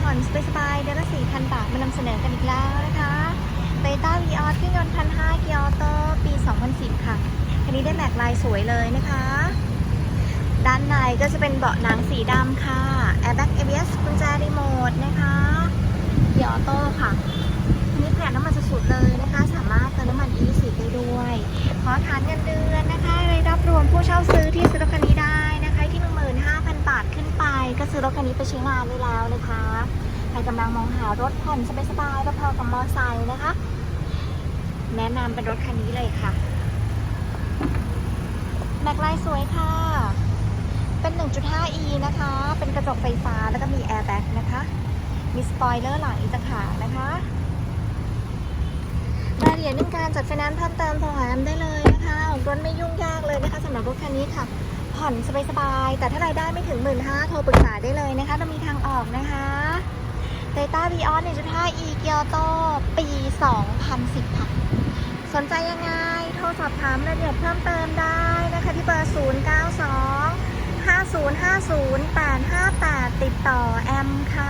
ผ่อนสบายๆเดือนละ4,000 บาทมานำเสนอกันอีกแล้วนะคะเ o ต้าวีออสเครื่องยนต์พันห้าเกียร์ออโต้ปี 2010 ค่ะ คันนี้ได้แม็กลายสวยเลยนะคะ ด้านในก็จะเป็นเบาะหนังสีดำค่ะ Airbag ABS กุญแจรีโมทนะคะเกียร์ออโต้ค่ะคันนี้ประหยัดน้ำมันสุดๆเลยนะคะ สามารถเติมน้ำมัน E10 ได้ด้วย ขอฐานเงินเดือนนะคะรายรับรวมผู้เช่าซื้อที่ซื้อรถคันนี้ได้นะคะที่ 15,000 บาทขึ้นไป ก็ ซื้อรถคันนี้ไปใช้งานได้แล้วนะคะ ใครกำลังมองหารถผ่อนสบายๆพอๆกับมอไซค์นะคะ แนะนำเป็นรถคันนี้เลยค่ะแม็กไลน์สวยค่ะ เป็น 1.5e นะคะ เป็นกระจกไฟฟ้าแล้วก็มีแอร์แบ็กนะคะ มีสปอยเลอร์หลังอีกต่างหากนะคะรายละเอียดเรื่องการจัดไฟแนนซ์เพิ่มเติมโทรหาแอมได้เลยนะคะรถไม่ยุ่งยากเลยนะคะสำหรับรถคันนี้ค่ะ ผ่อนสบายๆ แต่ถ้ารายได้ไม่ถึงหมื่นห้าโทรปรึกษาได้เลยนะคะ เรามีทางออกนะคะ t o y o t a v ีออส 1.5e เกียร์โตปี 2010ค่ะสนใจยังไง โทรสอบถามรายละเอียดเพิ่มเติมได้นะคะ ที่เบอร์ 092 5050 858 ติดต่อแอมค่ะ